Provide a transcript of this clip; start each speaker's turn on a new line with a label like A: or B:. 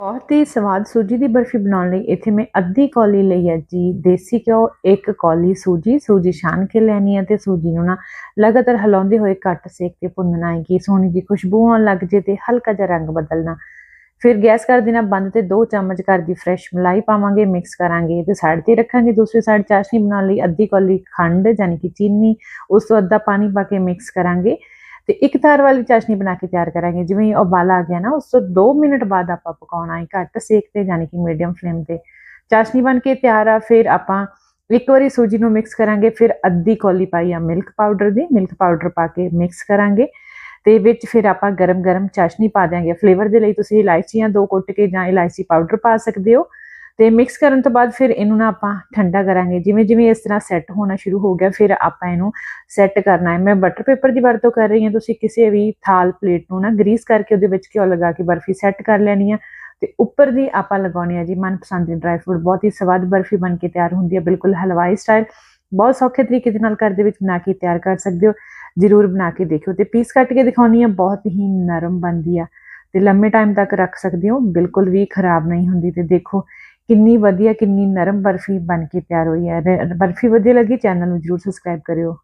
A: ਬਹੁਤ ਹੀ ਸਵਾਦ ਸੂਜੀ ਦੀ ਬਰਫੀ ਬਣਾਉਣ ਲਈ ਇੱਥੇ ਮੈਂ ਅੱਧੀ ਕੌਲੀ ਲਈ ਹੈ ਜੀ। ਦੇਸੀ ਘਿਓ, ਇੱਕ ਕੌਲੀ ਸੂਜੀ। ਸੂਜੀ ਛਾਣ ਕੇ ਲੈਣੀ ਹੈ ਤੇ ਸੂਜੀ ਨੂੰ ਨਾ ਲਗਾਤਾਰ ਹਿਲਾਉਂਦੇ ਹੋਏ ਘੱਟ ਸੇਕ ਤੇ ਭੁੰਨਣਾ ਹੈ ਕਿ ਸੋਹਣੀ ਜੀ ਖੁਸ਼ਬੂ ਆਉਣ ਲੱਗ ਜੇ ਤੇ ਹਲਕਾ ਜਿਹਾ ਰੰਗ ਬਦਲਣਾ। ਫਿਰ ਗੈਸ ਕਰ ਦੇਣਾ ਬੰਦ ਤੇ 2 ਚਮਚ ਘਰ ਦੀ ਫਰੈਸ਼ ਮਲਾਈ ਪਾਵਾਂਗੇ, ਮਿਕਸ ਕਰਾਂਗੇ ਤੇ ਸਾਈਡ ਤੇ ਰੱਖਾਂਗੇ। ਦੂਸਰੀ ਸਾਈਡ ਚਾਸ਼ਨੀ ਬਣਾਉਣ ਲਈ ਅੱਧੀ ਕੌਲੀ ਖੰਡ ਯਾਨੀ ਕਿ ਚੀਨੀ, ਉਸ ਤੋਂ ਅੱਧਾ ਪਾਣੀ ਪਾ ਕੇ ਮਿਕਸ ਕਰਾਂਗੇ। ਤੇ ਇੱਕ ਥਾਰ ਵਾਲੀ ਚਾਸ਼ਨੀ ਬਣਾ ਕੇ ਤਿਆਰ ਕਰਾਂਗੇ। ਜਿਵੇਂ ਉਬਾਲਾ ਆ ਗਿਆ ਨਾ, ਉਸ ਤੋਂ 2 ਮਿੰਟ ਬਾਅਦ ਆਪਾਂ ਪਕਾਉਣਾ ਹੈ ਘੱਟ ਸੇਕ ਤੇ, ਯਾਨੀ ਕਿ ਮੀਡੀਅਮ ਫਲੇਮ ਤੇ। ਚਾਸ਼ਨੀ ਬਣ ਕੇ ਤਿਆਰ ਆ, ਫਿਰ ਆਪਾਂ ਇੱਕ ਵਾਰੀ ਸੂਜੀ ਨੂੰ ਮਿਕਸ ਕਰਾਂਗੇ, ਫਿਰ ਅੱਧੀ ਕੌਲੀ ਪਾਈ ਆ ਮਿਲਕ ਪਾਊਡਰ ਦੀ। ਮਿਲਕ ਪਾਊਡਰ ਪਾ ਕੇ ਮਿਕਸ ਕਰਾਂਗੇ ਤੇ ਵਿੱਚ ਫਿਰ ਆਪਾਂ ਗਰਮ-ਗਰਮ ਚਾਸ਼ਨੀ ਪਾ ਦਿਆਂਗੇ। ਫਲੇਵਰ ਦੇ ਲਈ ਤੁਸੀਂ ਇਲਾਇਚੀਆਂ ਦੋ ਕੁੱਟ ਕੇ ਜਾਂ ਇਲਾਇਚੀ ਪਾਊਡਰ ਪਾ ਸਕਦੇ ਹੋ। ਤੇ ਮਿਕਸ ਕਰਨ ਤੋਂ ਬਾਅਦ ਫਿਰ ਇਹਨੂੰ ਨਾ ਆਪਾਂ ਠੰਡਾ ਕਰਾਂਗੇ। ਜਿਵੇਂ ਜਿਵੇਂ ਇਸ ਤਰ੍ਹਾਂ ਸੈੱਟ ਹੋਣਾ ਸ਼ੁਰੂ ਹੋ ਗਿਆ, ਫਿਰ ਆਪਾਂ ਇਹਨੂੰ ਸੈੱਟ ਕਰਨਾ ਹੈ। ਮੈਂ ਬਟਰ ਪੇਪਰ ਦੀ ਵਰਤੋਂ ਕਰ ਰਹੀ ਹਾਂ। ਤੁਸੀਂ ਕਿਸੇ ਵੀ ਥਾਲ ਪਲੇਟ ਨੂੰ ਨਾ ਗਰੀਸ ਕਰਕੇ ਉਹਦੇ ਵਿੱਚ ਘਿਓ ਲਗਾ ਕੇ ਬਰਫੀ ਸੈੱਟ ਕਰ ਲੈਣੀ ਆ। ਤੇ ਉੱਪਰ ਦੀ ਆਪਾਂ ਲਗਾਉਣੀ ਹੈ ਜੀ ਮਨਪਸੰਦ ਦੀ ਡਰਾਈ ਫਰੂਟ ਬਹੁਤ ਹੀ ਸਵਾਦ ਬਰਫੀ ਬਣ ਕੇ ਤਿਆਰ ਹੁੰਦੀ ਹੈ ਬਿਲਕੁਲ ਹਲਵਾਈ ਸਟਾਈਲ ਬਹੁਤ ਸੌਖੇ ਤਰੀਕੇ ਦੇ ਨਾਲ ਘਰ ਦੇ ਵਿੱਚ ਬਣਾ ਕੇ ਤਿਆਰ ਕਰ ਸਕਦੇ ਹੋ। ਜ਼ਰੂਰ ਬਣਾ ਕੇ ਦੇਖਿਓ। ਤੇ ਪੀਸ ਕੱਟ ਕੇ ਦਿਖਾਉਣੀ ਆ, ਬਹੁਤ ਹੀ ਨਰਮ ਬਣਦੀ ਆ। ਤੇ ਲੰਮੇ ਟਾਈਮ ਤੱਕ ਰੱਖ ਸਕਦੇ ਹੋ। ਬਿਲਕੁਲ ਵੀ ਖਰਾਬ ਨਹੀਂ ਹੁੰਦੀ। ਤੇ ਦੇਖੋ ਕਿੰਨੀ ਵਧੀਆ, ਕਿੰਨੀ ਨਰਮ ਬਰਫੀ ਬਣ ਕੇ ਤਿਆਰ ਹੋਈ ਹੈ। ਬਰਫੀ ਵਧੀਆ ਲੱਗੀ? ਚੈਨਲ ਨੂੰ ਜ਼ਰੂਰ ਸਬਸਕ੍ਰਾਈਬ ਕਰਿਓ।